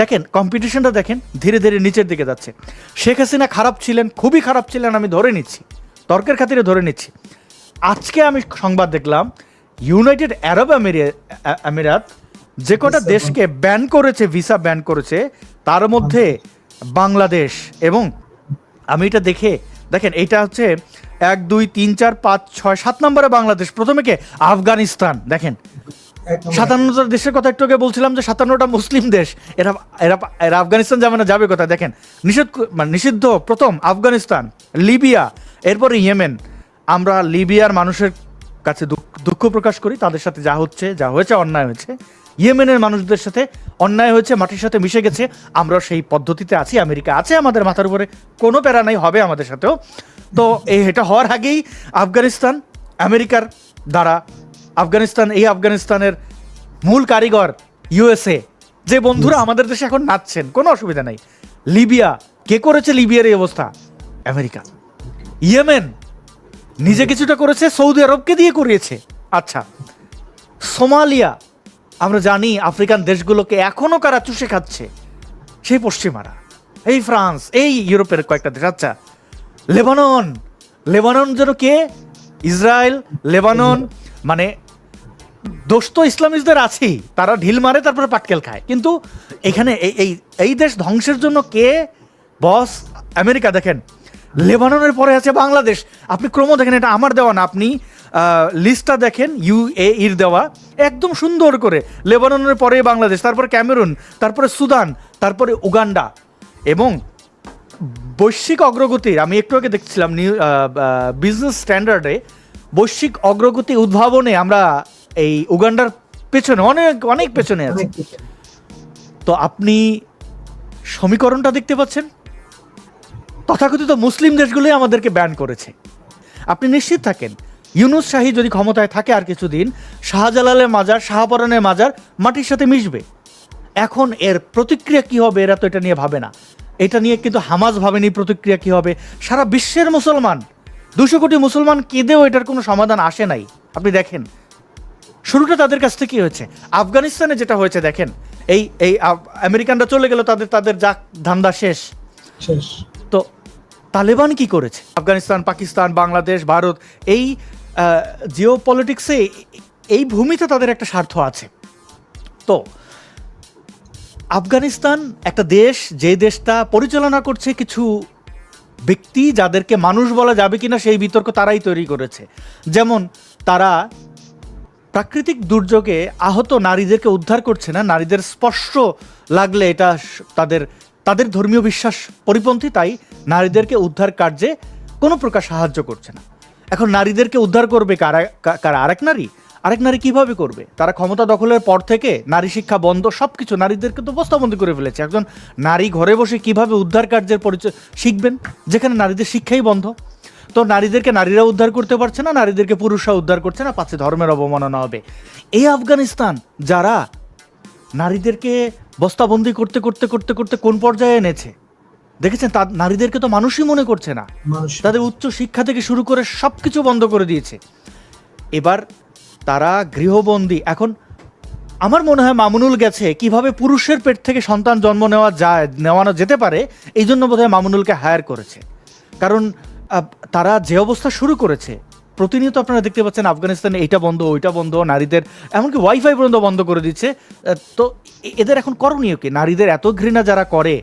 দেখেন কম্পিটিশনটা দেখেন ধীরে ধীরে নিচের দিকে যাচ্ছে। শেখ হাসিনা খারাপ ছিলেন খুবই খারাপ ছিলেন আমি ধরে নিচ্ছি। তর্কের খাতিরে ধরে নিচ্ছি। আজকে আমি সংবাদ দেখলাম ইউনাইটেড আরব আমিরাত যে কটা দেশকে ব্যান করেছে ভিসা ব্যান করেছে তার মধ্যে বাংলাদেশ এবং আমি এটা দেখে দেখেন এইটা হচ্ছে এক দুই তিন চার পাঁচ ছয় সাত নম্বরে বাংলাদেশ প্রথমে কে? আফগানিস্তান। দেখেন। সাতান্নটা দেশের কথা একটু আগে বলছিলাম যে সাতান্নটা মুসলিম দেশ। এরা এরা এরা আফগানিস্তান যাবে না যাবে কোথায়? দেখেন, নিষেধ মানে নিষিদ্ধ প্রথম আফগানিস্তান, লিবিয়া, এরপরে ইয়েমেন। আমরা লিবিয়ার মানুষের কাছে দুঃখ প্রকাশ করি, তাদের সাথে যা হচ্ছে, যা হয়েছে, অন্যায় হয়েছে। ইয়েমেনের মানুষদের সাথে অন্যায় হয়েছে, মাটির সাথে মিশে গেছে। আমরা সেই পদ্ধতিতে আছি, আমেরিকা আছে আমাদের মাথার উপরে, কোনো প্যারা নাই, হবে আমাদের সাথেও। তো এই এটা হওয়ার আগেই আফগানিস্তান আমেরিকার দ্বারা আফগানিস্তান এই আফগানিস্তানের মূল কারিগর ইউএসএ। যে বন্ধুরা আমাদের দেশে এখন নাচছেন কোনো অসুবিধা নাই। লিবিয়া কে করেছে লিবিয়ার এই অবস্থা? আমেরিকা। ইয়েমেন নিজে কিছুটা করেছে সৌদি আরবকে দিয়ে করিয়েছে। আচ্ছা সোমালিয়া আমরা জানি আফ্রিকান দেশগুলোকে এখনও কারা চুষে খাচ্ছে? সেই পশ্চিমারা। এই ফ্রান্স এই ইউরোপের কয়েকটা দেশ। আচ্ছা লেবানন লেবানন যেন কে? ইসরায়েল লেবানন মানে দোষ তো ইসলামিস্টদের আছেই। তারা ঢিল মারে, তারপরে পাটকেল খায়। কিন্তু এখানে এই এই দেশ ধ্বংসের জন্য কে? বস, আমেরিকা, দেখেন। লেবাননের পরে আছে বাংলাদেশ। আপনি ক্রম দেখেন, এটা আমার দেওয়া না। আপনি লিস্টটা দেখেন, ইউ এ ইর দেওয়া। একদম সুন্দর করে। লেবাননের পরে বাংলাদেশ, তারপরে ক্যামেরুন, তারপরে সুদান, তারপরে উগান্ডা। এবং বৈশ্বিক অগ্রগতির, আমি একটু আগে দেখছিলাম নিউ বিজনেস স্ট্যান্ডার্ডে বৈশ্বিক অগ্রগতি উদ্ভাবনে আমরা এই উগান্ডার পেছনে অনেক অনেক পেছনে আছি। তো আপনি সমীকরণটা দেখতে পাচ্ছেন? তথাকথিত মুসলিম দেশগুলোই আমাদেরকে ব্যান করেছে। আপনি নিশ্চিত থাকেন ইউনুস শাহী যদি ক্ষমতায় থাকে আর কিছুদিন শাহজালালের মাজার শাহপরানের মাজার মাটির সাথে মিশবে। এখন এর প্রতিক্রিয়া কি হবে এরা তো এটা নিয়ে ভাবে না। এটা নিয়ে কিন্তু হামাজ ভাবেনি প্রতিক্রিয়া কি হবে। সারা বিশ্বের মুসলমান দুশো কোটি মুসলমান কেঁদেও এটার কোনো সমাধান আসে নাই। আপনি দেখেন শুরুটা তাদের কাছ থেকে হয়েছে। আফগানিস্তানে যেটা হয়েছে দেখেন এই এই আমেরিকানরা চলে গেল তাদের তাদের যাক ধান্দা শেষ। শেষ। তো তালেবান কি করেছে? আফগানিস্তান পাকিস্তান বাংলাদেশ ভারত এই জিও পলিটিক্সে এই ভূমিতে তাদের একটা স্বার্থ আছে। তো আফগানিস্তান একটা দেশ যে দেশটা পরিচালনা করছে কিছু ব্যক্তি যাদেরকে মানুষ বলা যাবে কিনা সেই বিতর্ক তারাই তৈরি করেছে। যেমন, তারা প্রাকৃতিক দুর্যোগে আহত নারীদেরকে উদ্ধার করছে না, নারীদের স্পর্শ লাগলে এটা তাদের তাদের ধর্মীয় বিশ্বাস পরিপন্থী, তাই নারীদেরকে উদ্ধার কার্যে কোনো প্রকার সাহায্য করছে না। এখন নারীদেরকে উদ্ধার করবে কারা, কা- কারা? আরেক নারী? আরেক নারী কীভাবে করবে? তারা ক্ষমতা দখলের পর থেকে নারী শিক্ষা বন্ধ সব কিছু নারীদেরকে তো বস্তাবন্দি করে ফেলেছে। একজন নারী ঘরে বসে কীভাবে উদ্ধার কার্যের পরিচয় শিখবেন? যেখানে নারীদের শিক্ষাই বন্ধ। তো নারীদেরকে নারীরা উদ্ধার করতে পারছে না নারীদেরকে পুরুষরা উদ্ধার করছে না পাচ্ছে ধর্মের অবমাননা হবে। এই আফগানিস্তান যারা নারীদেরকে বস্তাবন্দি করতে করতে করতে করতে কোন পর্যায়ে এনেছে? দেখেছেন তা নারীদেরকে তো মানুষই মনে করছে না। মানুষ তাদের উচ্চ শিক্ষা থেকে শুরু করে সব কিছু বন্ধ করে দিয়েছে। এবার তারা গৃহবন্দী। এখন আমার মনে হয় মামুনুল গেছে, কীভাবে পুরুষের পেট থেকে সন্তান জন্ম নেওয়া যায়, নেওয়ানো যেতে পারে, এই জন্য বোধহয় মামুনুলকে হায়ার করেছে। কারণ তারা যে অবস্থা শুরু করেছে, প্রতিনিয়ত আপনারা দেখতে পাচ্ছেন আফগানিস্তানে এইটা বন্ধ, ওইটা বন্ধ, নারীদের, এমনকি ওয়াইফাই পর্যন্ত বন্ধ করে দিচ্ছে। তো এদের এখন করণীয় কি? নারীদের এত ঘৃণা যারা করে,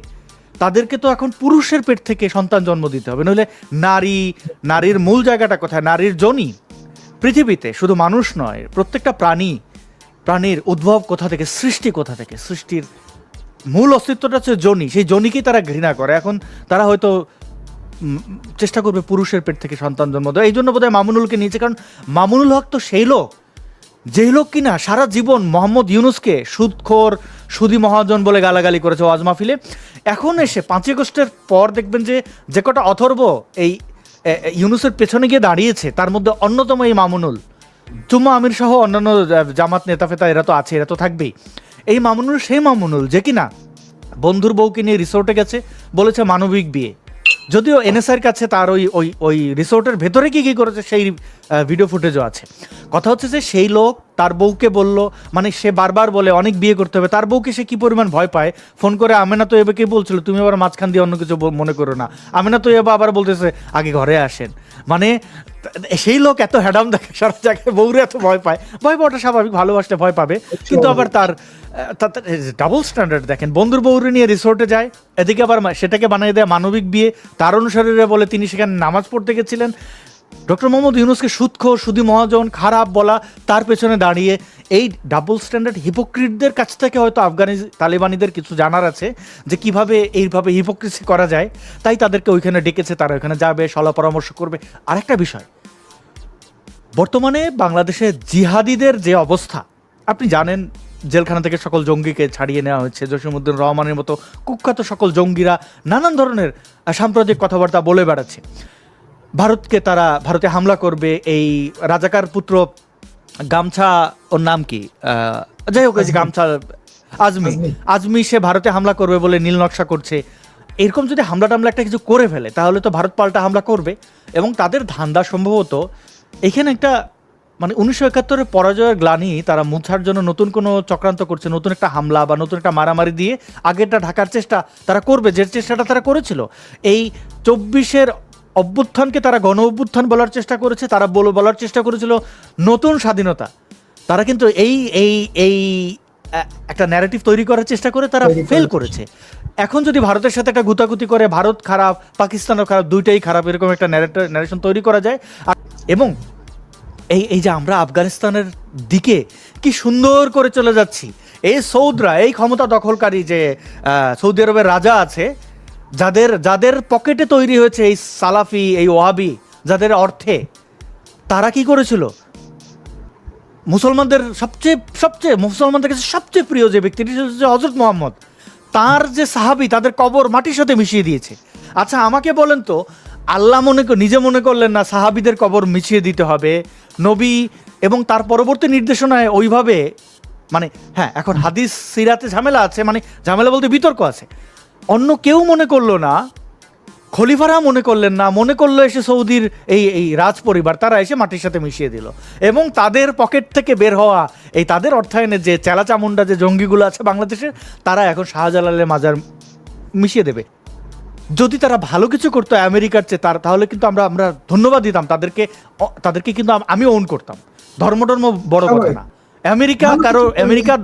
তাদেরকে তো এখন পুরুষের পেট থেকে সন্তান জন্ম দিতে হবে। নইলে নারী, নারীর মূল জায়গাটা কোথায়? নারীর জনই পৃথিবীতে শুধু মানুষ নয়, প্রত্যেকটা প্রাণী, প্রাণীর উদ্ভব কোথা থেকে, সৃষ্টি কোথা থেকে, সৃষ্টির মূল অস্তিত্বটা হচ্ছে জনি। সেই জনিকেই তারা ঘৃণা করে। এখন তারা হয়তো চেষ্টা করবে পুরুষের পেট থেকে সন্তান জন্ম দেওয়া এই জন্য বোধহয় মামুনুলকে নিয়েছে। কারণ মামুনুল হক তো সেই লোক। যেই লোক কিনা সারা জীবন মোহাম্মদ ইউনুসকে সুদখোর, সুদি মহাজন বলে গালাগালি করেছে ওয়াজ মাহফিলে। এখন এসে পাঁচই আগস্টের পর দেখবেন যে যে কটা অথর্ব এই ইউনুসের পেছনে গিয়ে দাঁড়িয়েছে, তার মধ্যে অন্যতম এই মামুনুল। চুম্মা আমির সহ অন্যান্য জামাত নেতা ফেতা এরা তো আছে, এরা তো থাকবেই। এই মামুনুল সেই মামুনুল, যে কিনা বন্ধুর বউকে নিয়ে রিসোর্টে গেছে, বলেছে মানবিক বিয়ে। যদিও এনএসআর কাছে তার ওই ওই ওই রিসোর্টের ভেতরে কী কী করেছে, সেই ভিডিও ফুটেজও আছে। কথা হচ্ছে যে সেই লোক তার বউকে বলল মানে সে বারবার বলে, অনেক বিয়ে করতে হবে। তার বউকে সে কি পরিমাণ ভয় পায়? ফোন করে আমেনা তো এবাকে বলছিল, তুমি আবার মাঝখান দিয়ে অন্য কিছু মনে করো না। আমেনা তো এবার আবার বলতেছে, আগে ঘরে আসেন। মানে সেই লোক এত হ্যাডাম দেখে সারা জায়গায় বউরে এত ভয় পায়। ভয় পাওয়াটা স্বাভাবিক ভালোবাসতে ভয় পাবে। কিন্তু আবার তার ডাবল স্ট্যান্ডার্ড দেখেন, বন্ধুর বউরে নিয়ে রিসোর্টে যায়, এদিকে আবার সেটাকে বানিয়ে দেয় মানবিক বিয়ে। তার অনুসারে বলে, তিনি সেখানে নামাজ পড়তে গেছিলেন। ডক্টর মোহাম্মদ ইউনুসকে সুৎখো সুদী মহাজন, খারাপ বলা, তার পেছনে দাঁড়িয়ে এই ডাবল স্ট্যান্ডার্ড হিপোক্রিটদের কাছ থেকে হয়তো আফগানি তালিবানিদের কিছু জানার আছে যে কীভাবে এইভাবে হিপোক্রিসি করা যায়। তাই তাদেরকে ওইখানে ডেকেছে, তারা ওইখানে যাবে সলা পরামর্শ করবে। আরেকটা বিষয়, বর্তমানে বাংলাদেশে জিহাদিদের যে অবস্থা, আপনি জানেন জেলখানা থেকে সকল জঙ্গিকে ছাড়িয়ে নেওয়া হয়েছে জসিমুদ্দিন রহমানের মতো কুখ্যাত সকল জঙ্গিরা নানান ধরনের সাম্প্রদায়িক কথাবার্তা বলে বেড়াচ্ছে। ভারতকে তারা ভারতে হামলা করবে এই রাজাকার পুত্র গামছা ওর নাম কি? যাই হোক যে গামছা আজমি। আজমি। আজমি সে ভারতে হামলা করবে বলে নীল নকশা করছে। এরকম যদি হামলা টামলা একটা কিছু করে ফেলে তাহলে তো ভারত পাল্টা হামলা করবে। এবং তাদের ধান্দা সম্ভবত এখানে একটা মানে উনিশশো একাত্তরের পরাজয়ের গ্লানি তারা মুছার জন্য নতুন কোনো চক্রান্ত করছে নতুন একটা হামলা বা নতুন একটা মারামারি দিয়ে আগেরটা ঢাকার চেষ্টা তারা করবে যে চেষ্টাটা তারা করেছিল। এই চব্বিশের অভ্যুত্থানকে তারা গণ অভ্যুত্থান বলার চেষ্টা করেছে তারা বল- বলার চেষ্টা করেছিল নতুন স্বাধীনতা। তারা কিন্তু এই এই এই একটা ন্যারেটিভ তৈরি করার চেষ্টা করে তারা ফেল করেছে। এখন যদি ভারতের সাথে একটা গুতাগুতি করে ভারত খারাপ পাকিস্তানও খারাপ দুইটাই খারাপ এরকম একটা ন্যারেশন তৈরি করা যায়। এবং এই এই যে আমরা আফগানিস্তানের দিকে কি সুন্দর করে চলে যাচ্ছি। এই সৌদরা এই ক্ষমতা দখলকারী যে সৌদি আরবের রাজা আছে যাদের যাদের পকেটে তৈরি হয়েছে এই সালাফি, এই ওয়াবি যাদের অর্থে, তারা কি করেছিল? মুসলমানদের সবচেয়ে সবচেয়ে, মুসলমানদের কাছে সবচেয়ে প্রিয় যে ব্যক্তিটি হচ্ছে হজরত মোহাম্মদ। তার যে সাহাবি, তাদের কবর মাটির সাথে মিশিয়ে দিয়েছে। আচ্ছা আমাকে বলেন তো, আল্লাহ মনে নিজে মনে করলেন না সাহাবিদের কবর মিশিয়ে দিতে হবে, নবী এবং তার পরবর্তী নির্দেশনায় ওইভাবে মানে হ্যাঁ এখন হাদিস, সিরাতে ঝামেলা আছে মানে ঝামেলা বলতে বিতর্ক আছে। অন্য কেউ মনে করল না খলিফারা মনে করলেন না মনে করল এসে সৌদির এই এই রাজ পরিবার তারা এসে মাটির সাথে মিশিয়ে দিল। এবং তাদের পকেট থেকে বের হওয়া এই তাদের অর্থায়নের যে চেলাচামুন্ডা যে জঙ্গিগুলো আছে বাংলাদেশের তারা এখন শাহজালালের মাজার মিশিয়ে দেবে। যদি তারা ভালো কিছু করতো আমেরিকার চেয়ে তার তাহলে কিন্তু আমরা আমরা ধন্যবাদ দিতাম। তাদেরকে তাদেরকে কিন্তু আম- ওন করতাম। ধর্ম টর্ম বড় কথা না। আমেরিকা কারও আমেরিকা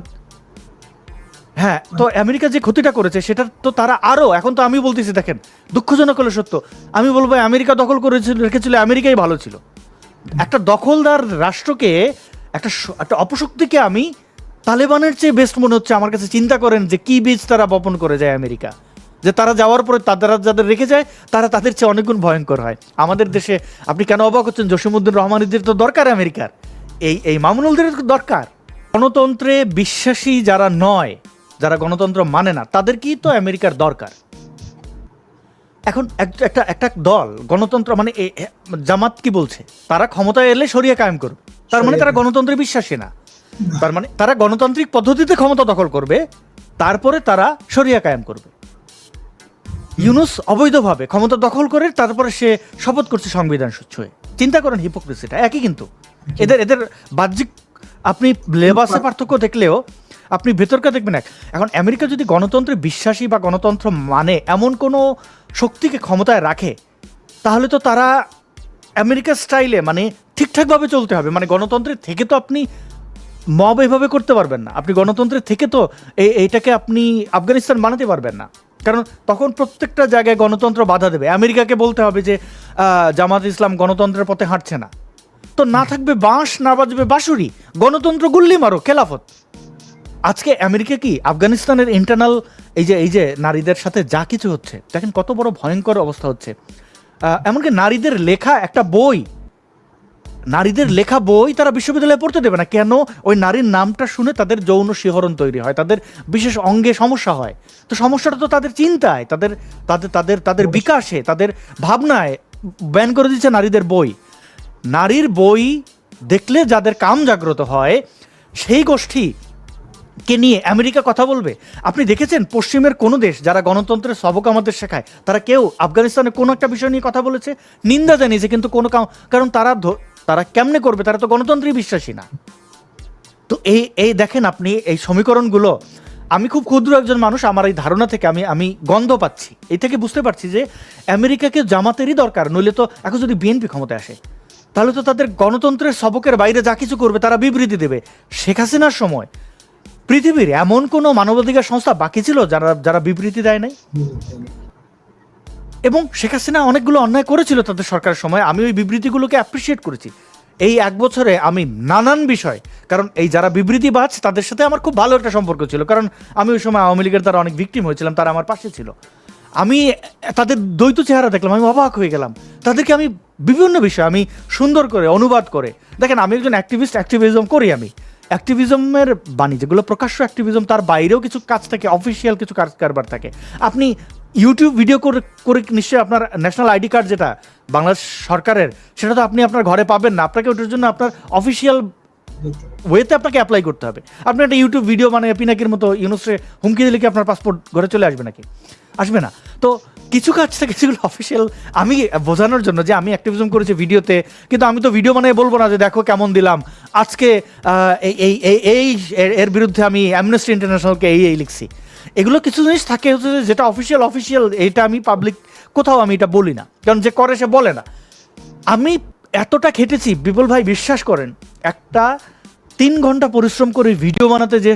হ্যাঁ তো আমেরিকা যে ক্ষতিটা করেছে, সেটা তো তারা আরও এখন তো আমি বলতেছি, দেখেন, দুঃখজনক হলো সত্য। আমি বলব, আমেরিকা দখল করেছিল, রেখেছিল, আমেরিকাই ভালো ছিল। একটা দখলদার রাষ্ট্রকে, একটা একটা অপশক্তিকে আমি তালেবানের চেয়ে বেস্ট মনে হচ্ছে, আমার কাছে চিন্তা করেন যে কি বীজ তারা বপন করে যায় আমেরিকা। যে তারা যাওয়ার পরে তারা যাদের রেখে যায়, তারা তাদের চেয়ে অনেকগুণ ভয়ঙ্কর হয়। আমাদের দেশে আপনি কেন অবাক হচ্ছেন? জসিমুদ্দিন রহমানিদের তো দরকার আমেরিকার। এই এই মামুনুলদের দরকার। গণতন্ত্রে বিশ্বাসী যারা নয় যারা গণতন্ত্র মানে না তাদেরকেই তো আমেরিকার দরকার। এখন একটা একটা দল গণতন্ত্র মানে জামাত কি বলছে? তারা ক্ষমতায় এলে সরিয়ে কায়েম করবে। তার মানে তারা গণতন্ত্রে বিশ্বাসী না। তার মানে তারা গণতান্ত্রিক পদ্ধতিতে ক্ষমতা দখল করবে তারপরে তারা সরিয়া কায়েম করবে। ইউনুস অবৈধভাবে ক্ষমতা দখল করে তারপরে সে শপথ করছে সংবিধান ছুঁয়ে চিন্তা করেন হিপোক্রেসিটা একই কিন্তু। এদের এদের বাহ্যিক আপনি লেবাসে পার্থক্য দেখলেও আপনি ভেতরকে দেখবেন এক, এখন আমেরিকা যদি গণতন্ত্রে বিশ্বাসী বা গণতন্ত্র মানে এমন কোনো শক্তিকে ক্ষমতায় রাখে, তাহলে তো তারা আমেরিকার স্টাইলে মানে ঠিকঠাকভাবে চলতে হবে। মানে গণতন্ত্রের থেকে তো আপনি মব এভাবে করতে পারবেন না। আপনি গণতন্ত্রের থেকে তো এই এইটাকে আপনি আফগানিস্তান বানাতে পারবেন না। কারণ তখন প্রত্যেকটা জায়গায় গণতন্ত্র বাধা দেবে। আমেরিকাকে বলতে হবে যে জামাত ইসলাম গণতন্ত্রের পথে হাঁটছে না। তো না থাকবে বাঁশ, না বাজবে বাঁশুরি। গণতন্ত্র গুল্লি মারো, খেলাফত। আজকে আমেরিকা কি আফগানিস্তানের ইন্টারনাল এই যে এই যে নারীদের সাথে যা কিছু হচ্ছে, দেখেন কত বড় ভয়ঙ্কর অবস্থা হচ্ছে। এমনকি নারীদের লেখা একটা বই, নারীদের লেখা বই তারা বিশ্ববিদ্যালয়ে পড়তে দেবে না। কেন? ওই নারীর নামটা শুনে তাদের যৌন শিহরণ তৈরি হয়, তাদের বিশেষ অঙ্গে সমস্যা হয়। তো সমস্যাটা তো তাদের চিন্তায়, তাদের তাদের তাদের তাদের বিকাশে, তাদের ভাবনায় ব্যান করে দিচ্ছে নারীদের বই। নারীর বই দেখলে যাদের কাম জাগ্রত হয়, সেই গোষ্ঠী কে নিয়ে আমেরিকা কথা বলবে? আপনি দেখেছেন পশ্চিমের কোনো দেশ যারা গণতন্ত্রের সবক আমাদের শেখায়, তারা কেউ আফগানিস্তানের কোনো একটা বিষয় নিয়ে কথা বলেছে? নিন্দা জানিয়েছে কিন্তু কোনো কারণ তারা তারা কেমনে করবে? তারা তো গণতন্ত্রে বিশ্বাসী না। তো এই এই দেখেন আপনি এই সমীকরণগুলো। আমি খুব ক্ষুদ্র একজন মানুষ, আমার এই ধারণা থেকে আমি আমি গন্ধ পাচ্ছি। এই থেকে বুঝতে পারছি যে আমেরিকাকে জামাতেরই দরকার, নইলে তো এখন যদি বিএনপি ক্ষমতায় আসে, তাহলে তো তাদের গণতন্ত্রের সবকের বাইরে যা কিছু করবে, তারা বিবৃতি দেবে। শেখ হাসিনার সময় পৃথিবীর এমন কোনো মানবাধিকার সংস্থা বাকি ছিল যারা যারা বিবৃতি দেয় নাই? এবং শেখ হাসিনা অনেকগুলো অন্যায় করেছিল তাদের সরকারের সময়, আমি ওই বিবৃতিগুলোকে অ্যাপ্রিসিয়েট করেছি। এই এক বছরে আমি নানান বিষয়, কারণ এই যারা বিবৃতি বাজ তাদের সাথে আমার খুব ভালো একটা সম্পর্ক ছিল, কারণ আমি ওই সময় আওয়ামী লীগের দ্বারা অনেক ভিকটিম হয়েছিলাম, তারা আমার পাশে ছিল। আমি তাদের দ্বৈত চেহারা দেখলাম, আমি অবাক হয়ে গেলাম। তাদেরকে আমি বিভিন্ন বিষয়, আমি সুন্দর করে, অনুবাদ করে, দেখেন আমি একজন অ্যাক্টিভিস্ট অ্যাক্টিভিজম করি আমি। অ্যাক্টিভিজমের বাণী, যেগুলো প্রকাশ্য অ্যাক্টিভিজম তার বাইরেও কিছু কাজ থাকে অফিসিয়াল কিছু কাজ কারবার থাকে। আপনি ইউটিউব ভিডিও করে করে নিশ্চয়ই আপনার ন্যাশনাল আইডি কার্ড যেটা বাংলাদেশ সরকারের, সেটা তো আপনি আপনার ঘরে পাবেন না। আপনাকে ওটার জন্য আপনার অফিসিয়াল ওয়েতে আপনাকে অ্যাপ্লাই করতে হবে। আপনি একটা ইউটিউব ভিডিও মানে পিনাকির মতো ইউনুসে হুমকি দিলে কি আপনার পাসপোর্ট ঘরে চলে আসবে নাকি? আসবে না। তো কিছু কাজ থাকে যেগুলো অফিসিয়াল আমি বোঝানোর জন্য যে আমি অ্যাক্টিভিজম করেছি ভিডিওতে কিন্তু আমি তো ভিডিও বানিয়ে বলব না যে দেখো কেমন দিলাম। আজকে এই এই এর বিরুদ্ধে আমি অ্যামনেস্টি ইন্টারন্যাশনালকে এই এই লিখছি। এগুলো কিছু জিনিস থাকে হচ্ছে যেটা অফিসিয়াল অফিসিয়াল এটা আমি পাবলিক কোথাও আমি এটা বলি না। কারণ যে করে সে বলে না। আমি এতটা খেটেছি, বিপুল ভাই বিশ্বাস করেন, একটা তিন ঘণ্টা পরিশ্রম করে ভিডিও বানাতে যে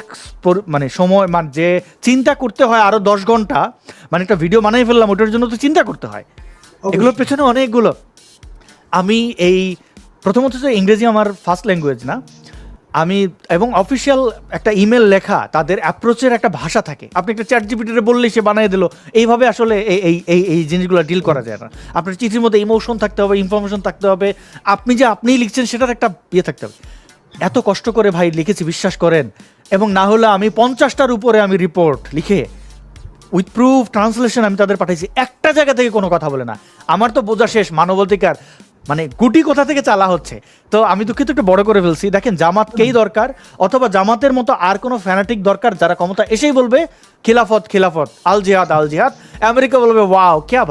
মানে সময় মানে যে চিন্তা করতে হয় আরও দশ ঘণ্টা মানে একটা ভিডিও বানিয়ে ফেললাম ওটার জন্য তো চিন্তা করতে হয়। এগুলোর পেছনে অনেকগুলো। আমি এই প্রথমত হচ্ছে ইংরেজি আমার ফার্স্ট ল্যাঙ্গুয়েজ না আমি এবং অফিসিয়াল একটা ইমেল লেখা তাদের অ্যাপ্রোচের একটা ভাষা থাকে। আপনি একটা চ্যাট জিপিটিতে বললেই সে বানিয়ে দিল এইভাবে আসলে এই এই এই এই জিনিসগুলো ডিল করা যায় না। আপনার চিঠির মধ্যে ইমোশন থাকতে হবে ইনফরমেশন থাকতে হবে আপনি যে আপনিই লিখছেন সেটার একটা ইয়ে থাকতে হবে। এত কষ্ট করে ভাই লিখেছি, বিশ্বাস করেন। এবং না হলে আমি পঞ্চাশটার উপরে আমি রিপোর্ট লিখে উইথ প্রুফ ট্রান্সলেশন আমি তাদের পাঠাইছি। একটা জায়গা থেকে কোনো কথা বলে না। আমার তো বোঝা শেষ, মানবাধিকার মানে গুটি কোথা থেকে চালা হচ্ছে? তো আমি দুঃখিত, একটু বড় করে ফেলছি। দেখেন, জামাতকেই দরকার, অথবা জামাতের মতো আর কোনো ফ্যানাটিক দরকার যারা ক্ষমতা এসেই বলবে, খিলাফত খিলাফত, আল জিহাদ আল জিহাদ। আমেরিকা বলবে ওয়াও হে আ-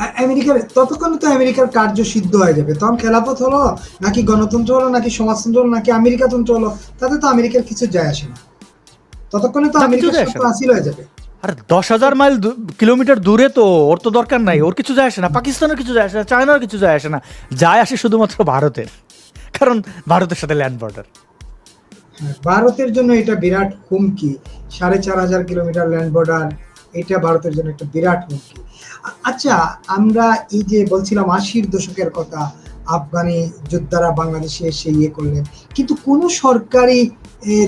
আমেরিকার ততক্ষণে তো আমেরিকার কার্য সিদ্ধ হয়ে যাবে। তখন খেলাফত হলো নাকি গণতন্ত্র হলো নাকি সমাজতন্ত্র হলো নাকি আমেরিকাতন্ত্র হলো তাতে তো আমেরিকার কিছু যায় আসে না। ততক্ষণে তো না। হাসিল হয়ে যাবে। আর দশ হাজার মাইল কিলোমিটার দূরে তো ওর তো দরকার নাই। ওর কিছু যায় আসে না। পাকিস্তানের কিছু যায় আসে না চায়নার কিছু যায় আসে না। যায় আসে শুধুমাত্র ভারতের। কারণ ভারতের সাথে ল্যান্ড বর্ডার ভারতের জন্য এটা বিরাট হুমকি। সাড়ে চার হাজার কিলোমিটার ল্যান্ড বর্ডার এটা ভারতের জন্য একটা বিরাট হুমকি। আচ্ছা আমরা এই যে বলছিলাম আশির দশকের কথা, আফগানি যোদ্ধারা বাংলাদেশে এসে ইয়ে করলেন। কিন্তু কোনো সরকারি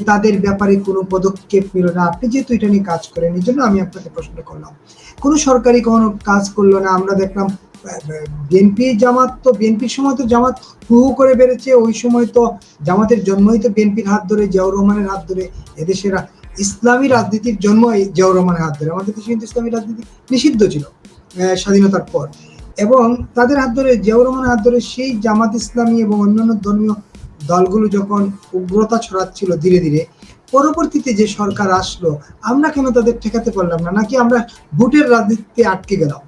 তাদের ব্যাপারে কোনো পদক্ষেপ নিল না। আপনি যেহেতু এটা নিয়ে কাজ করেন, এই জন্য আমি আপনাকে প্রশ্ন করলাম। কোনো সরকারি কোনো কাজ করল না। আমরা দেখলাম বিএনপি জামাত তো বিএনপির সময় তো জামাত হু হু করে বেড়েছে। ওই সময় তো জামাতের জন্মই তো বিএনপির হাত ধরে, জিয়াউর রহমানের হাত ধরে। এদেশের ইসলামী রাজনীতির জন্ম এই জিয়াউর রহমানের হাত ধরে। আমাদের দেশে কিন্তু ইসলামী রাজনীতি নিষিদ্ধ ছিল। স্বাধীনতার পর। এবং তাদের হাত ধরে, জিয়াউর রহমানের হাত ধরে সেই জামাত ইসলামী এবং অন্যান্য ধর্মীয় দলগুলো যখন উগ্রতা ছড়াচ্ছিল ধীরে ধীরে, পরবর্তীতে যে সরকার আসলো, আমরা কেন তাদের ঠেকাতে পারলাম না? নাকি আমরা ভোটের রাজনীতিতে আটকে গেলাম?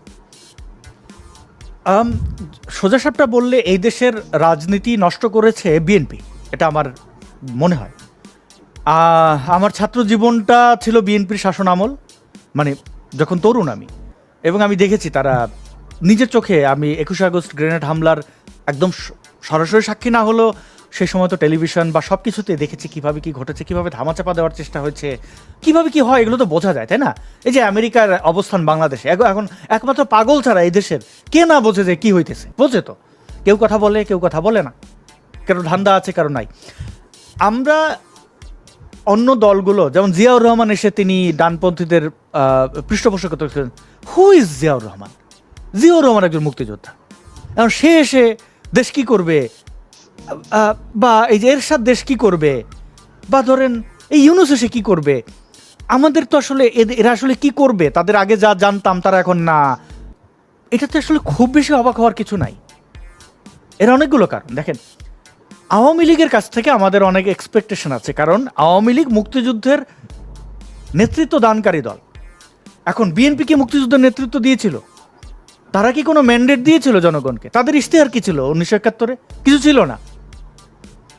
সোজা সাপটা বললে এই দেশের রাজনীতি নষ্ট করেছে বিএনপি এটা আমার মনে হয়। আমার ছাত্র জীবনটা ছিল বিএনপির শাসন আমল মানে যখন তরুণ আমি। এবং আমি দেখেছি তারা নিজের চোখে আমি একুশে আগস্ট গ্রেনেড হামলার একদম সরাসরি সাক্ষী না হলেও সেই সময় তো টেলিভিশন বা সব কিছুতে দেখেছি কীভাবে কি ঘটেছে, কীভাবে ধামাচাপা দেওয়ার চেষ্টা হয়েছে, কীভাবে কি হয় এগুলো তো বোঝা যায়, তাই না? এই যে আমেরিকার অবস্থান বাংলাদেশে এখন একমাত্র পাগল ছাড়া এই দেশের কে না বোঝে যে কি হইতেছে? বোঝে তো। কেউ কথা বলে, কেউ কথা বলে না। কারও ধান্দা আছে, কারও নাই। আমরা অন্য দলগুলো, যেমন জিয়াউর রহমান এসে তিনি ডানপন্থীদের পৃষ্ঠপোষকতা করছেন। Who is Ziaur Rahman? Ziaur Rahman একজন মুক্তিযোদ্ধা। এখন সে এসে দেশ কি করবে? বা এই যে এরশাদ দেশ কি করবে? বা ধরেন এই ইউনুস এসে কি করবে? আমাদের তো আসলে এরা আসলে কি করবে? তাদের আগে যা জানতাম তারা এখন না। এটাতে আসলে খুব বেশি অবাক হওয়ার কিছু নাই। এর অনেকগুলো কারণ। দেখেন আওয়ামী লীগের কাছ থেকে আমাদের অনেক এক্সপেকটেশন আছে, কারণ আওয়ামী লীগ মুক্তিযুদ্ধের নেতৃত্ব দানকারী দল। এখন বিএনপি কি মুক্তিযুদ্ধের নেতৃত্ব দিয়েছিল। তারা কি কোনো ম্যান্ডেট দিয়েছিল জনগণকে? তাদের ইশতেহার কি ছিল উনিশশো একাত্তরে? কিছু ছিল না।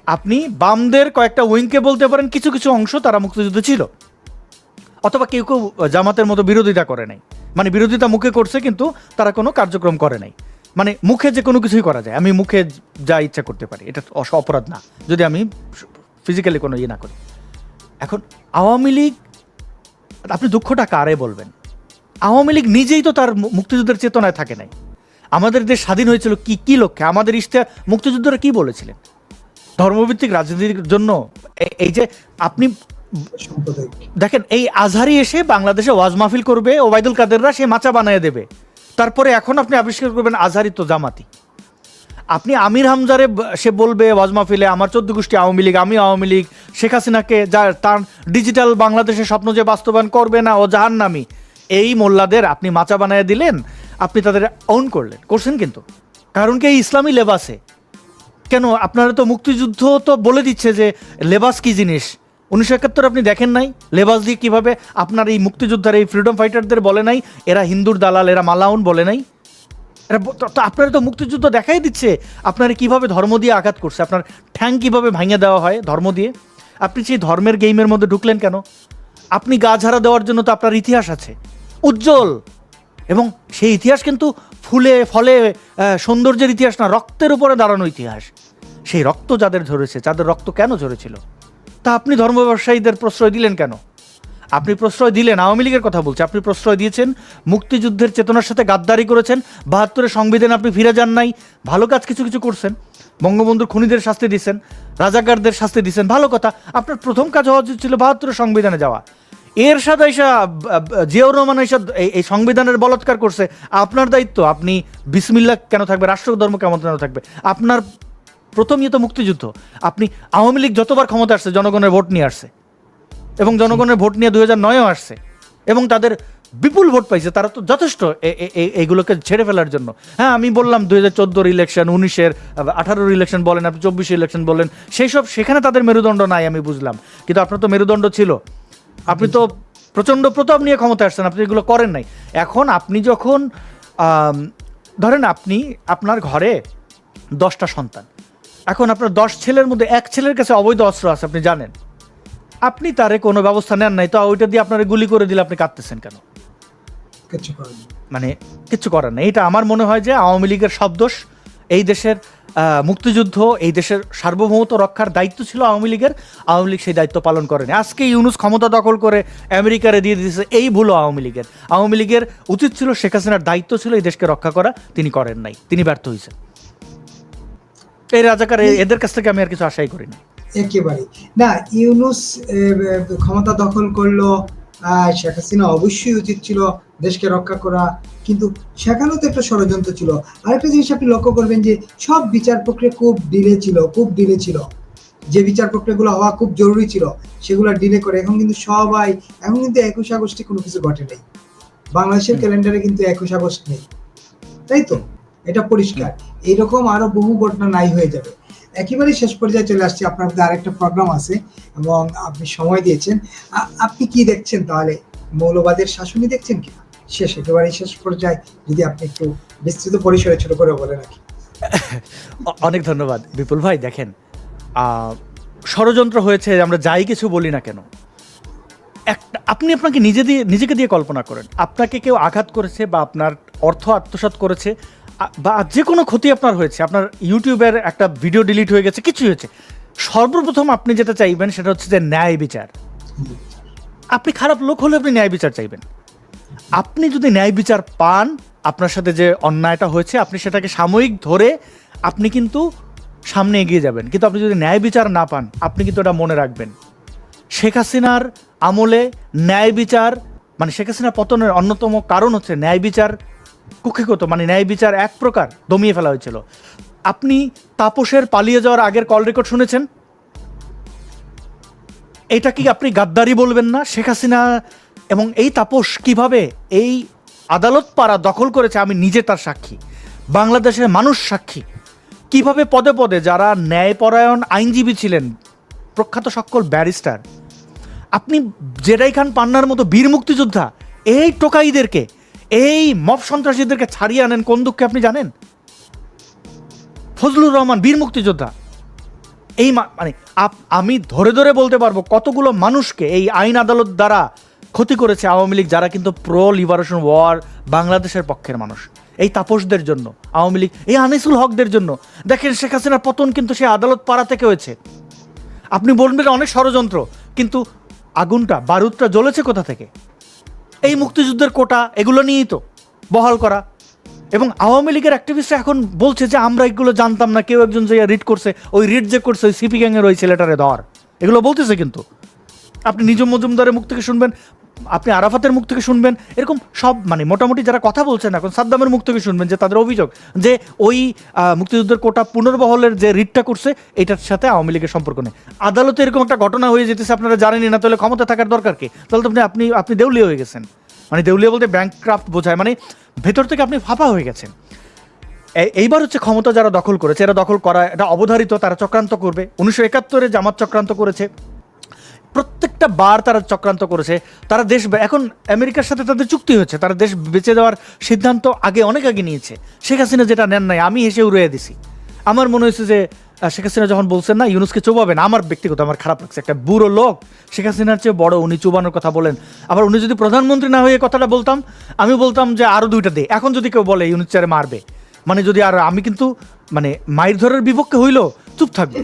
আপনি বামদের কয়েকটা উইংকে বলতে পারেন, কিছু কিছু অংশ তারা মুক্তিযুদ্ধে ছিল। অথবা কেউ কেউ জামাতের মতো বিরোধিতা করে নাই। মানে বিরোধিতা মুখে করছে, কিন্তু তারা কোনো কার্যক্রম করে নাই। মানে মুখে যে কোনো কিছুই করা যায়। আমি মুখে যা ইচ্ছা করতে পারি। এটা অপরাধ না। যদি আমি ফিজিক্যালি কোনো ইয়ে না করি। এখন আওয়ামী লীগ, আপনি দুঃখটা কারে বলবেন? আওয়ামী লীগ নিজেই তো তার মুক্তিযুদ্ধের চেতনায় থাকে নাই। আমাদের দেশ স্বাধীন হয়েছিল কি কি লক্ষ্যে? আমাদের ইশতেহার মুক্তিযুদ্ধরা কি বলেছিলেন? ধর্মভিত্তিক রাজনীতির জন্য এই যে আপনি দেখেন, এই আজহারি এসে বাংলাদেশে ওয়াজ মাহফিল করবে, ওবায়দুল কাদেররা সে মাচা বানিয়ে দেবে। তারপরে এখন আপনি আবিষ্কার করবেন আজহারি তো জামাতি। আপনি আমির হামজারে সে বলবে, ওয়াজ মাহফিলে আমার চোদ্দ গোষ্ঠী আওয়ামী লীগ, আমি আওয়ামী লীগ। শেখ হাসিনাকে যা তার ডিজিটাল বাংলাদেশের স্বপ্ন যে বাস্তবায়ন করবে না, ও জাহান্নামি। এই মোল্লাদের আপনি মাচা বানিয়ে দিলেন, আপনি তাদের অন করলেন। করছেন কিন্তু। কারণ কি এই ইসলামী লেবাসে? কেন? আপনারা তো মুক্তিযুদ্ধ তো বলে দিচ্ছে যে লেবাস কি জিনিস? উনিশশো একাত্তর আপনি দেখেন নাই? লেবাস দিয়ে কীভাবে আপনার এই মুক্তিযোদ্ধার, এই ফ্রিডম ফাইটারদের বলে নাই? এরা হিন্দুর দালাল, এরা মালাউন বলে নাই? এরা তো আপনারা তো মুক্তিযুদ্ধ দেখাই দিচ্ছে। আপনারা কীভাবে ধর্ম দিয়ে আঘাত করছে? আপনার ঠ্যাং কীভাবে ভাঙে দেওয়া হয় ধর্ম দিয়ে? আপনি সেই ধর্মের গেমের মধ্যে ঢুকলেন কেন? আপনি গা ঝাড়া দেওয়ার জন্য তো আপনার ইতিহাস আছে। উজ্জ্বল! এবং সেই ইতিহাস কিন্তু ফুলে, ফলে সৌন্দর্যের ইতিহাস না, রক্তের উপরে দাঁড়ানো ইতিহাস। সেই রক্ত যাদের ঝরেছে, যাদের রক্ত কেন ঝরেছিল? তা আপনি ধর্ম ব্যবসায়ীদের প্রশ্রয় দিলেন কেন? আপনি প্রশ্রয় দিলেন, আওয়ামী লীগের কথা বলছি, আপনি প্রশ্রয় দিয়েছেন, মুক্তিযুদ্ধের চেতনার সাথে গাদ্দারি করেছেন, বাহাত্তরের সংবিধান আপনি ফিরে যান নাই, ভালো কাজ কিছু কিছু করছেন, বঙ্গবন্ধুর খুনিদের শাস্তি দিয়েছেন রাজাকারদের শাস্তি দিয়েছেন ভালো কথা। আপনার প্রথম কাজ হওয়া উচিত ছিল বাহাত্তরের সংবিধানে যাওয়া। এর সাথে এসা, জিয়াউর রহমান এসা এই- সংবিধানের বলৎকার করছে, আপনার দায়িত্ব, আপনি বিসমিল্লা কেন থাকবে, রাষ্ট্রধর্ম কেমন কেন থাকবে, আপনার প্রথম ইয়ে তো মুক্তিযুদ্ধ। আপনি আওয়ামী লীগ যতবার ক্ষমতা আসছে, জনগণের ভোট নিয়ে আসছে। এবং জনগণের ভোট নিয়ে দুই হাজার নয়ও আসছে। এবং তাদের বিপুল ভোট পাইছে, তারা তো যথেষ্ট এইগুলোকে ছেড়ে ফেলার জন্য। হ্যাঁ আমি বললাম দুই হাজার চোদ্দোর ইলেকশন উনিশের আঠারোর ইলেকশন বলেন, আপনি চব্বিশের ইলেকশন বলেন সেই সব সেখানে তাদের মেরুদণ্ড নাই আমি বুঝলাম। কিন্তু আপনার তো মেরুদণ্ড ছিল। আপনি তো প্রচণ্ড প্রতাপ নিয়ে ক্ষমতা আসছেন, আপনি এগুলো করেন নাই। এখন আপনি যখন ধরেন আপনি, আপনার ঘরে দশটা সন্তান। এখন আপনার দশ ছেলের মধ্যে এক ছেলের কাছে অবৈধ অস্ত্র আছে আপনি জানেন। আপনি তারে কোনো ব্যবস্থা নেন নাই তো ওইটা দিয়ে আপনারা গুলি করে দিলে আপনি কাঁদতেছেন কেন? কিছু মানে কিচ্ছু করার নেই এটা আমার মনে হয় যে আওয়ামী লীগের সব দোষ এই দেশের মুক্তিযুদ্ধ এই দেশের সার্বভৌমত্ব রক্ষার দায়িত্ব ছিল আওয়ামী লীগের আওয়ামী লীগ সেই দায়িত্ব পালন করেনি। আজকে ইউনুস ক্ষমতা দখল করে আমেরিকারে দিয়ে দিয়েছে এই ভুলো আওয়ামী লীগের। আওয়ামী লীগের উচিত ছিল শেখ হাসিনার দায়িত্ব ছিল এই দেশকে রক্ষা করা তিনি করেন নাই তিনি ব্যর্থ হয়েছেন এই রাজাকার এদের কাছ থেকে আমি আর কিছু আশাই করি না একেবারে। না ইউনুস ক্ষমতা দখল করল শেখ হাসিনা অবশ্যই উচিত ছিল দেশকে রক্ষা করা কিন্তু সেখানেও তো একটা ষড়যন্ত্র ছিল। আরেকটা জিনিস আপনি লক্ষ্য করবেন যে সব বিচার প্রক্রিয়া খুব ডিলে ছিল খুব ডিলে ছিল। যে বিচার প্রক্রিয়াগুলো হওয়া খুব জরুরি ছিল সেগুলো ডিলে করে এখন কিন্তু সবাই এখন কিন্তু একুশ আগস্টে কোনো কিছু ঘটে নাই। বাংলাদেশের ক্যালেন্ডারে কিন্তু একুশ আগস্ট নেই। তাই তো? এটা পরিষ্কার। এইরকম আরও বহু ঘটনা নাই হয়ে যাবে। একেবারে শেষ পর্যায়ে চলে আসছে, আপনার আরেকটা প্রোগ্রাম আছে এবং আপনি সময় দিয়েছেন। আপনি কি দেখছেন তাহলে? মৌলবাদের শাসনই দেখছেন কিনা? শেষ একেবারে শেষ পর্যায়ে যদি আপনি একটু বিস্তৃত পরিসরে ছোট করে বলেন আর কি অনেক ধন্যবাদ। বিপুল ভাই, দেখেন ষড়যন্ত্র হয়েছে, আমরা যাই কিছু বলি না কেন। একটা, আপনি আপনাকে নিজে দিয়ে, নিজেকে দিয়ে কল্পনা করেন। আপনাকে কেউ আঘাত করেছে বা আপনার অর্থ আত্মসাৎ করেছে বা যে কোনো ক্ষতি আপনার হয়েছে, আপনার ইউটিউবের একটা ভিডিও ডিলিট হয়ে গেছে কিছু হয়েছে। সর্বপ্রথম আপনি যেটা চাইবেন সেটা হচ্ছে যে ন্যায় বিচার। আপনি খারাপ লোক হলে আপনি ন্যায় বিচার চাইবেন। আপনি যদি ন্যায় বিচার পান, আপনার সাথে যে অন্যায়টা হয়েছে, আপনি সেটাকে সাময়িক ধরে আপনি কিন্তু সামনে এগিয়ে যাবেন। কিন্তু আপনি যদি ন্যায় বিচার না পান, আপনি কিন্তু এটা মনে রাখবেন। শেখ হাসিনার আমলে ন্যায় বিচার মানে শেখ হাসিনার পতনের অন্যতম কারণ হচ্ছে ন্যায় বিচার কুক্ষিগত মানে ন্যায় বিচার এক প্রকার দমিয়ে ফেলা হয়েছিল। আপনি তাপসের পালিয়ে যাওয়ার আগের কল রেকর্ড শুনেছেন? এটা কি আপনি গাদ্দারি বলবেন না? শেখ হাসিনা এবং এই তাপস কীভাবে এই আদালত পাড়া দখল করেছে আমি নিজে তার সাক্ষী। বাংলাদেশের মানুষ সাক্ষী। কীভাবে পদে পদে যারা ন্যায়পরায়ণ আইনজীবী ছিলেন, প্রখ্যাত সকল ব্যারিস্টার, আপনি জেরাই খান পান্নার মতো বীর মুক্তিযোদ্ধা, এই টোকাইদেরকে এই মব সন্ত্রাসীদেরকে ছাড়িয়ে আনেন কোন দুঃখে আপনি জানেন? ফজলুর রহমান, বীর মুক্তিযোদ্ধা। এই মানে আমি ধরে ধরে বলতে পারব, কতগুলো মানুষকে এই আইন আদালত দ্বারা ক্ষতি করেছে আওয়ামী লীগ যারা কিন্তু প্রো লিবারেশন ওয়ার বাংলাদেশের পক্ষের মানুষ। এই তাপসদের জন্য, আওয়ামী লীগ, এই আনিসুল হকদের জন্য। দেখেন শেখ হাসিনার পতন কিন্তু সে আদালত পাড়া থেকে হয়েছে। আপনি বলবেন অনেক ষড়যন্ত্র, কিন্তু আগুনটা, বারুদটা জ্বলেছে কোথা থেকে? এই মুক্তিযুদ্ধের কোটা এগুলো নিয়েই তো বহাল করা। এবং আওয়ামী লীগের অ্যাক্টিভিস্টরা এখন বলছে যে, আমরা এগুলো জানতাম না, কেউ একজন যে রিড করছে, ওই রিড যে করছে, ওই সিপি গ্যাংয়ের ওই ছেলেটারে ধর এগুলো বলতেছে কিন্তু। আপনি নিজম মজুমদারের মুখ থেকে শুনবেন আপনি আরাফাতের মুখ থেকে শুনবেন, এরকম সব মানে মোটামুটি যারা কথা বলছেন এখন, সাদ্দামের মুখ থেকে শুনবেন যে তাদের অভিযোগ যে ওই মুক্তিযুদ্ধের কোটা পুনর্বহলের যে রিটটা করছে, এটার সাথে আওয়ামী লীগের সম্পর্ক নেই। আদালতে এরকম একটা ঘটনা হয়ে যেতেছে, আপনারা জানেনই না, তাহলে ক্ষমতা থাকার দরকার কি? তাহলে তো আপনি আপনি আপনি দেউলিয়া হয়ে গেছেন। মানে দেউলিয়া বলতে ব্যাংক ক্রাফট বোঝায় মানে ভেতর থেকে আপনি ফাঁপা হয়ে গেছেন। এইবার হচ্ছে ক্ষমতা যারা দখল করেছে, এরা দখল করা, এটা অবধারিত, তারা চক্রান্ত করবে। উনিশশো একাত্তরে জামাত চক্রান্ত করেছে। প্রত্যেকটা বার তারা চক্রান্ত করেছে। তারা দেশ এখন আমেরিকার সাথে তাদের চুক্তি হয়েছে। তারা দেশ বেঁচে দেওয়ার সিদ্ধান্ত আগে অনেক আগে নিয়েছে। শেখ হাসিনা যেটা নেন নাই, আমি হেসে উড়িয়ে দিছি। আমার মনে হয়েছে যে শেখ হাসিনা যখন বলছেন না, ইউনুসকে চোবাবেন, আমার ব্যক্তিগত, আমার খারাপ লাগছে। একটা বুড়ো লোক, শেখ হাসিনার চেয়ে বড়, উনি চুবানোর কথা বলেন। আবার উনি যদি প্রধানমন্ত্রী না হয়ে কথাটা বলতাম, আমি বলতাম যে আরও দুইটা দে। এখন যদি কেউ বলে, ইউনুস চারে মারবে। মানে যদি আর আমি কিন্তু মানে মায়ের ধরের বিপক্ষে হইল চুপ থাকব।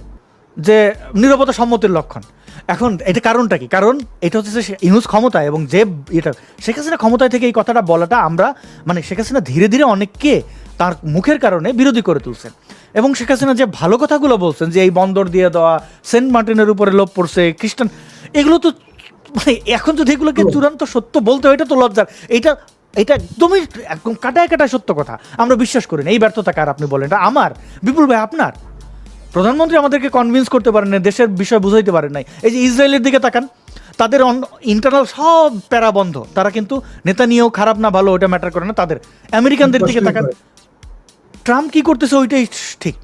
যে নিরবতা সম্মতির লক্ষণ। এখন এটা কারণটা কি? কারণ এটা হচ্ছে যে ইউনুস ক্ষমতায় এবং যে এটা, শেখ হাসিনা ক্ষমতায় থেকে এই কথাটা বলাটা আমরা মানে শেখ হাসিনা ধীরে ধীরে অনেককে তার মুখের কারণে বিরোধী করে তুলছেন। এবং শেখ হাসিনা যে ভালো কথাগুলো বলছেন যে এই বন্দর দিয়ে দেওয়া, সেন্ট মার্টিনের উপরে লোভ পড়ছে, খ্রিস্টান, এগুলো তো মানে এখন যদি এগুলোকে চূড়ান্ত সত্য বলতে হয়, এটা তো লজ্জার। এটা এটা একদমই একদম কাটায় কাটায় সত্য কথা। আমরা বিশ্বাস করি না, এই ব্যর্থতা কার আপনি বলেন? এটা আমার। বিপুল ভাই, আপনার? প্রধানমন্ত্রী আমাদেরকে কনভিন্স করতে পারেন না দেশের বিষয় বুঝাইতে পারেন নাই। এই যে ইসরায়েলের দিকে তাকান তাদের ইন্টারনাল সব প্যারা বন্ধ। তারা কিন্তু নেতা নিয়েও খারাপ না ভালো ওটা ম্যাটার করে না তাদের। আমেরিকানদের দিকে তাকান। ট্রাম্প কি করতেছে ওইটাই ঠিক।